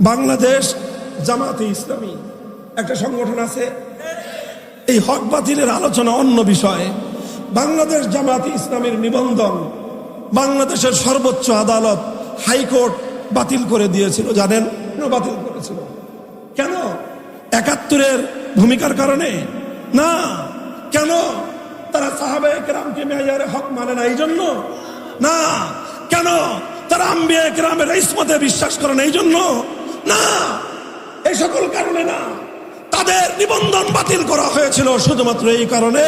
বাংলাদেশ জামাতে ইসলামী। একটা সংগঠন আছে। এই হক বাতিলের আলোচনা অন্য বিষয়ে। বাংলাদেশ জামাতে ইসলামের নিবন্ধন বাংলাদেশের সর্বোচ্চ আদালত হাইকোর্ট বাতিল করে দিয়েছিল, জানেন? বাতিল করেছিল? কেন? একাত্তরের ভূমিকার কারণে? না। কেন? তারা সাহাবে একরামকে মেয়ারে হক মানে না এই জন্য না। কেন? তারা আম্বিয়া একরামের ইসমতে বিশ্বাস করে না এই জন্য না, এই সকল কারণে না। তাদের নিবন্ধন বাতিল করা হয়েছিল শুধুমাত্র এই কারণে,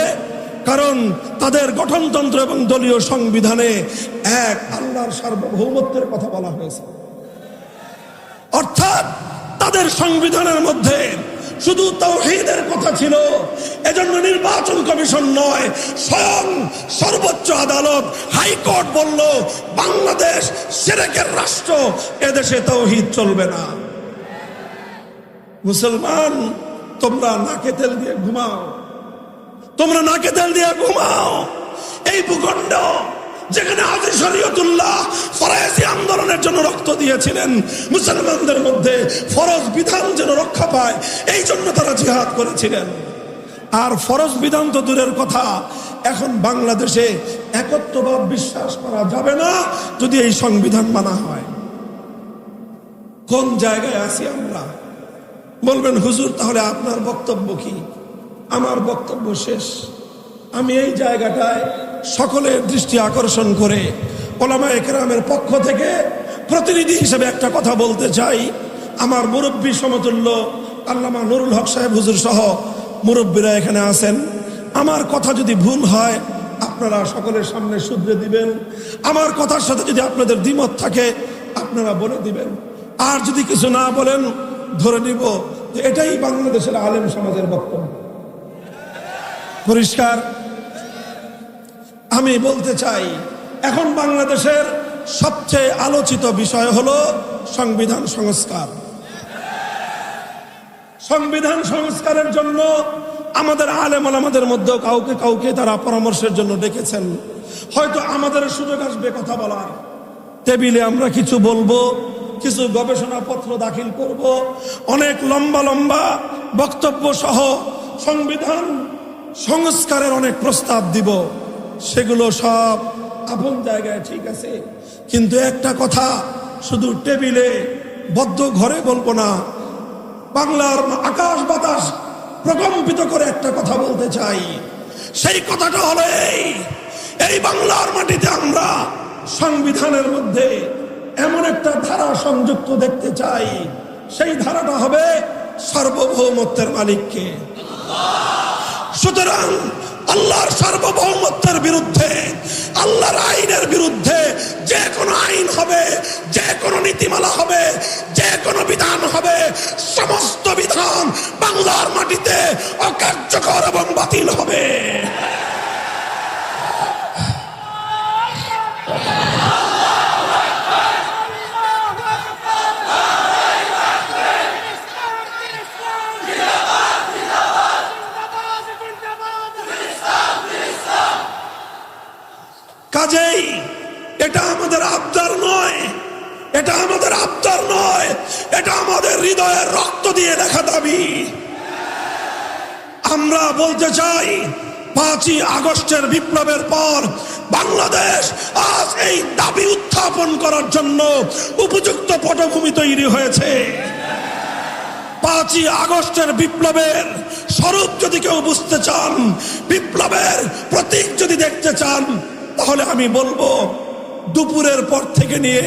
কারণ তাদের গঠনতন্ত্র এবং দলীয় সংবিধানে এক আল্লাহর সার্বভৌমত্বের কথা বলা হয়েছে। অর্থাৎ তাদের সংবিধানের মধ্যে শুধু তৌহিদের কথা ছিল, এজন্য নির্বাচন কমিশন নয়, স্বয়ং সর্বোচ্চ আদালত, হাইকোর্ট বলল, বাংলাদেশ সেরেকের রাষ্ট্র, এদেশে তৌহিদ চলবে না। মুসলমান, তোমরা নাকে তেল দিয়ে ঘুমাও। তোমরা নাকে তেল দিয়ে ঘুমাও। এই ভূখণ্ড যেখানে আদি শরীয়তুল্লাহ ফরাসি আন্দোলনের জন্য রক্ত দিয়েছিলেন, মুসলমানদের মধ্যে ফরজ বিধান যেন রক্ষা পায়, এই জন্য তারা জিহাদ করেছিলেন। আর ফরজ বিধান তো দূরের কথা, এখন বাংলাদেশে একত্ববাদ বিশ্বাস করা যাবে না যদি এই সংবিধান মানা হয়। কোন জায়গায় আছি আমরা? বলবেন, হুজুর, তাহলে আপনার বক্তব্য কি? আমার বক্তব্য শেষ। আমি এই জায়গাটায় সকলের দৃষ্টি আকর্ষণ করে ওলামা একরামের পক্ষ থেকে প্রতিনিধি হিসেবে একটা কথা বলতে চাই। আমার মুরব্বী সমতুল্য আল্লামা নুরুল হক সাহেব হুজুর সহ মুরব্বীরা এখানে আছেন। আমার কথা যদি ভুল হয়, আপনারা সকলের সামনে শুধরে দিবেন। আমার কথার সাথে যদি আপনাদের দ্বিমত থাকে, আপনারা বলে দিবেন। আর যদি কিছু না বলেন, ধরে নিব যে এটাই বাংলাদেশের আলেম সমাজের বক্তব্য। পরিষ্কার? আমি বলতে চাই, এখন বাংলাদেশের সবচেয়ে আলোচিত বিষয় হলো সংবিধান সংস্কার। সংবিধান সংস্কারের জন্য আমাদের আলেম আমাদের মধ্যে কাউকে কাউকে তারা পরামর্শের জন্য ডেকেছেন। হয়তো আমাদের সুযোগ আসবে কথা বলার। টেবিলে আমরা কিছু বলব, কিছু গবেষণাপত্র দাখিল করব, অনেক লম্বা লম্বা বক্তব্য সহ সংবিধান সংস্কারের অনেক প্রস্তাব দিব। সেগুলো সব আপন জায়গায় ঠিক আছে। কিন্তু একটা কথা শুধু টেবিলে বদ্ধ ঘরে বলব না, বাংলার আকাশ বাতাস প্রকম্পিত করে একটা কথা বলতে চাই। সেই কথাটা হলো এই বাংলার মাটিতে আমরা সংবিধানের মধ্যে এমন একটা ধারা সংযুক্ত দেখতে চাই। সেই ধারাটা হবে সার্বভৌমত্বের মালিককে। সুতরাং আল্লাহর সার্বভৌমত্বের বিরুদ্ধে, আল্লাহর আইনের বিরুদ্ধে যে কোনো আইন হবে, যে কোনো নীতিমালা হবে, যে কোনো বিধান হবে, সমস্ত বিধান বাংলার মাটিতে অকার্যকর এবং বাতিল হবে। কাজেই এটা আমাদের আবদার নয়। এটা আমাদের আবদার নয়। এটা আমাদের হৃদয়ের রক্ত দিয়ে দেখা দাবি। আমরা বলতে চাই, পাঁচই আগস্টের বিপ্লবের পর বাংলাদেশ আজ এই দাবি উত্থাপন করার জন্য উপযুক্ত পটভূমি তৈরি হয়েছে। পাঁচই আগস্টের বিপ্লবের স্বরূপ যদি কেউ বুঝতে চান, বিপ্লবের প্রতীক যদি দেখতে চান তাহলে আমি বলব, দুপুরের পর থেকে নিয়ে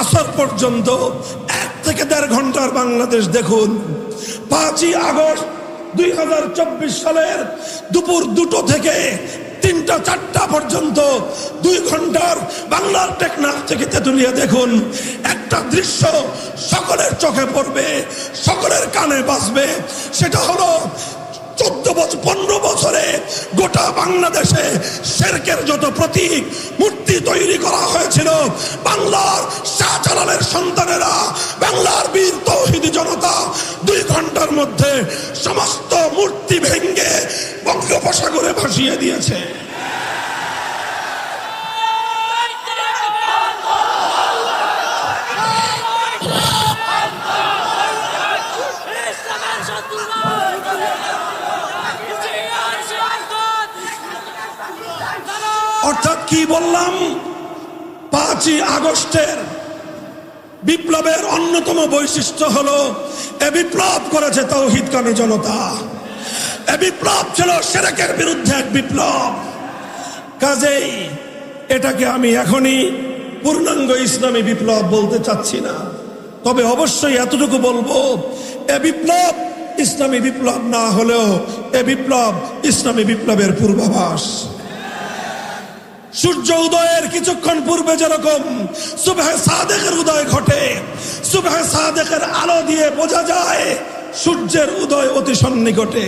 আসর পর্যন্ত এক থেকে দেড় ঘণ্টার বাংলাদেশ দেখুন। পাঁচই আগস্ট দুই হাজার চব্বিশ সালের দুপুর দুটো থেকে তিনটা, চারটা পর্যন্ত দুই ঘণ্টার বাংলার টেকনাফ থেকে তেতুলিয়া দেখুন। একটা দৃশ্য সকলের চোখে পড়বে, সকলের কানে বাজবে, সেটা হলো চোদ্দ বছর, পনেরো বছরে গোটা বাংলাদেশে শেরকের যত প্রতীক, মূর্তি তৈরি করা হয়েছিল। বাংলার শাহজালালের সন্তানেরা, বাংলার বীর তৌহিদি জনতা দুই ঘণ্টার মধ্যে সমস্ত মূর্তি ভেঙ্গে বঙ্গোপসাগরে ভাসিয়ে দিয়েছে। কি বললাম? পাঁচই আগস্টের বিপ্লবের অন্যতম বৈশিষ্ট্য হলো, এ বিপ্লব করেছে তৌহিদ কামী জনতা। এ বিপ্লব ছিল সেরেকের বিরুদ্ধে এক বিপ্লব। কাজেই এটাকে আমি এখনই পূর্ণাঙ্গ ইসলামী বিপ্লব বলতে চাচ্ছি না। তবে অবশ্যই এতটুকু বলব, এ বিপ্লব ইসলামী বিপ্লব না হলেও এ বিপ্লব ইসলামী বিপ্লবের পূর্বাভাস। সূর্য উদয়ের কিছুক্ষণ পূর্বে যেরকম সুবহে সাদেকের উদয় ঘটে, সুবহে সাদেকের আলো দিয়ে বোঝা যায় সূর্যের উদয় অতি সন্নিকটে।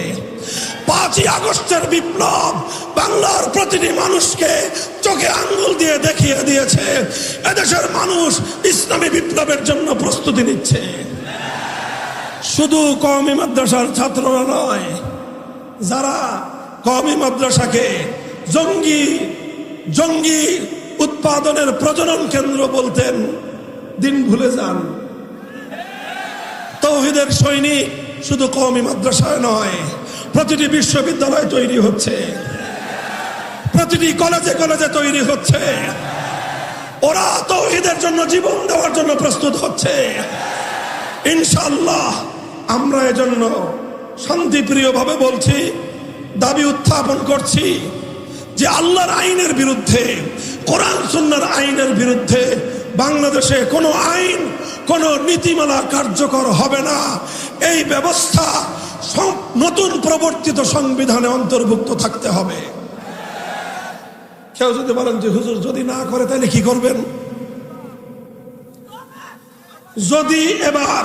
পাঁচই আগস্টের বিপ্লব বাংলার প্রতিটি মানুষকে চোখে আঙ্গুল দিয়ে দেখিয়ে দিয়েছে। এদেশের মানুষ ইসলামী বিপ্লবের জন্য প্রস্তুতি নিচ্ছে। শুধু কওমি মাদ্রাসার ছাত্ররা নয়, যারা কওমি মাদ্রাসাকে জঙ্গি জঙ্গি উৎপাদনের প্রজনন কেন্দ্র বলতেন, দিন ভুলে যান। তৌহিদের সৈনিক শুধু কওমি মাদ্রাসায় নয়, প্রতিটি বিশ্ববিদ্যালয় তৈরি হচ্ছে। প্রতিটি কলেজে কলেজে তৈরি হচ্ছে। ওরা তৌহিদের জন্য জীবন দেওয়ার জন্য প্রস্তুত হচ্ছে। ইনশাল্লাহ আমরা এজন্য শান্তিপ্রিয় ভাবে বলছি, দাবি উত্থাপন করছি। যে আল্লাহর আইনের বিরুদ্ধে, কোরআন সুন্নার আইনের বিরুদ্ধে বাংলাদেশে কোনো আইন, কোনো নীতিমালা কার্যকর হবে না। এই ব্যবস্থা নতুন প্রবর্তিত সংবিধানে অন্তর্ভুক্ত থাকতে হবে। কেউ যদি বলেন যে হুজুর যদি না করে, তাহলে কি করবেন? যদি এবার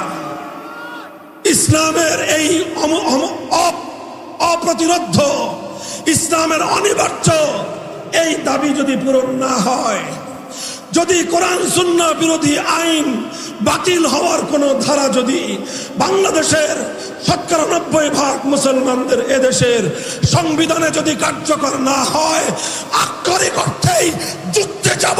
ইসলামের এই অপ্রতিরোধ ইসলামের অনিবার্য। এই দাবি যদি পূরণ না হয়, যদি কোরআন শূন্য বিরোধী আইন বাতিল হওয়ার কোনো ধারা যদি বাংলাদেশের শতকরা নব্বই ভাগ মুসলমানদের এদেশের সংবিধানে যদি কার্যকর না হয়, আক্ষরিক অর্থেই যুদ্ধে যাব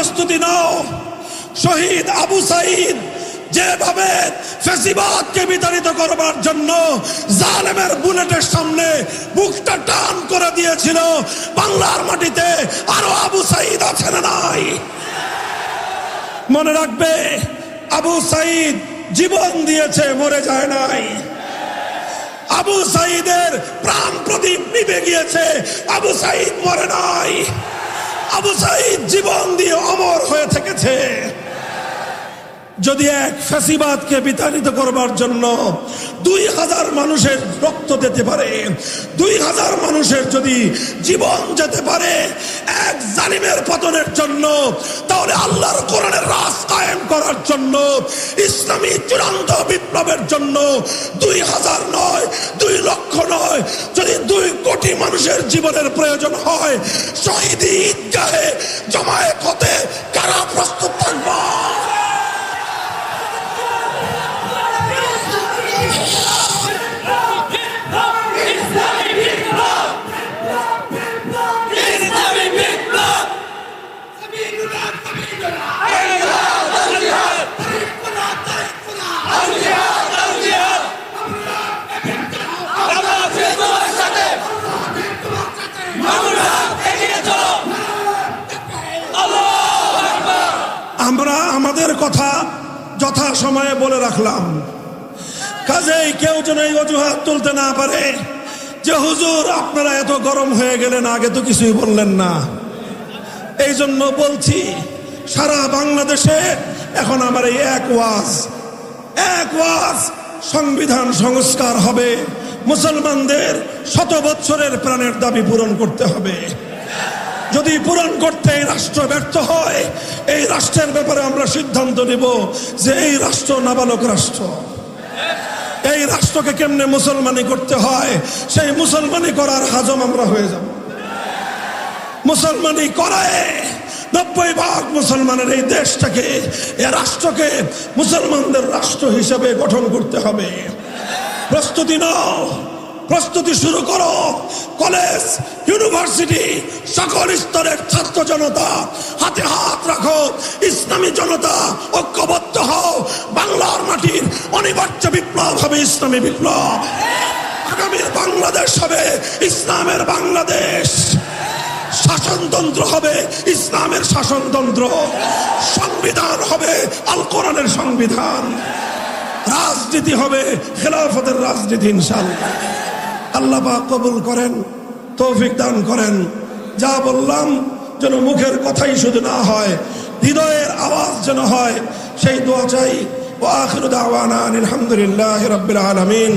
প্রস্তুতি নাও। শহীদ আবু সাইদ যেভাবে ফেসিবাদকে বিতাড়িত করবার জন্য জালেমের বুলেটের সামনে বুকটা টান করে দিয়েছিল, বাংলার মাটিতে আরও আবু সাইদ আছে না নাই? মনে রাখবে, আবু সাইদ জীবন দিয়েছে, মরে যায় নাই। আবু সাইদের প্রাণ প্রদীপ নিভে গিয়েছে, আবু সাইদ মরে নাই। আবু সাইদ জীবন দিয়ে অমর হয়ে থেকেছে। যদি এক ফ্যাসিবাদকে বিতাড়িত করবার জন্য দুই হাজার মানুষের রক্ত দিতে পারে, দুই হাজার মানুষের যদি জীবন যেতে পারে এক জালিমের পতনের জন্য, তাহলে আল্লাহর কোরআনের রাজ কায়েম করার জন্য, ইসলামী চূড়ান্ত বিপ্লবের জন্য দুই হাজার নয়, দুই লক্ষ নয়, যদি দুই কোটি মানুষের জীবনের প্রয়োজন হয়, শহীদ ঈদগাহে জমায়েত হতে কারা প্রস্তুত থাকবা আমরা আমাদের কথা যথা সময়ে বলে রাখলাম। কাজেই কেউ যেন এই অজুহাত তুলতে না পারে যে, হুজুর, আপনারা এত গরম হয়ে গেলেন, আগে তো কিছুই বললেন না। এই জন্য বলছি, সারা বাংলাদেশে এখন আমার এই এক ওয়াজ এক ওয়াজ সংবিধান সংস্কার হবে। মুসলমানদের শত বৎসরের প্রাণের দাবি পূরণ করতে হবে। যদি পূরণ করতে এই রাষ্ট্র ব্যর্থ হয়, এই রাষ্ট্রের ব্যাপারে আমরা সিদ্ধান্ত নিব যে এই রাষ্ট্র নাবালক রাষ্ট্র। এই রাষ্ট্রকে কেমনে মুসলমানি করতে হয়, সেই মুসলমানি করার হাজম আমরা হয়ে যাব। মুসলমানি করায় নব্বই ভাগ মুসলমানের এই দেশটাকে, এ রাষ্ট্রকে মুসলমানদের রাষ্ট্র হিসেবে গঠন করতে হবে। প্রস্তুতি নাও। প্রস্তুতি শুরু করো। কলেজ ইউনিভার্সিটি সকল স্তরের ছাত্র জনতা, হাতে হাত রাখো। ইসলামী জনতা, ঐক্যবদ্ধ হও। বাংলার মাটির অনিবার্য বিপ্লব হবে ইসলামী বিপ্লব। আগামীর বাংলাদেশ হবে ইসলামের বাংলাদেশ। শাসনতন্ত্র হবে ইসলামের শাসনতন্ত্র। সংবিধান হবে আল কোরআনের সংবিধান। রাজনীতি হবে খেলাফতের রাজনীতি ইনশাল্লাহ আল্লাহ কবুল করেন, তৌফিক দান করেন। যা বললাম যেন মুখের কথাই শুধু না হয়, হৃদয়ের আওয়াজ যেন হয়, সেই দোয়া চাই। ও আখরুদ দাওয়ানা আলহামদুলিল্লাহ রবিল আলমিন।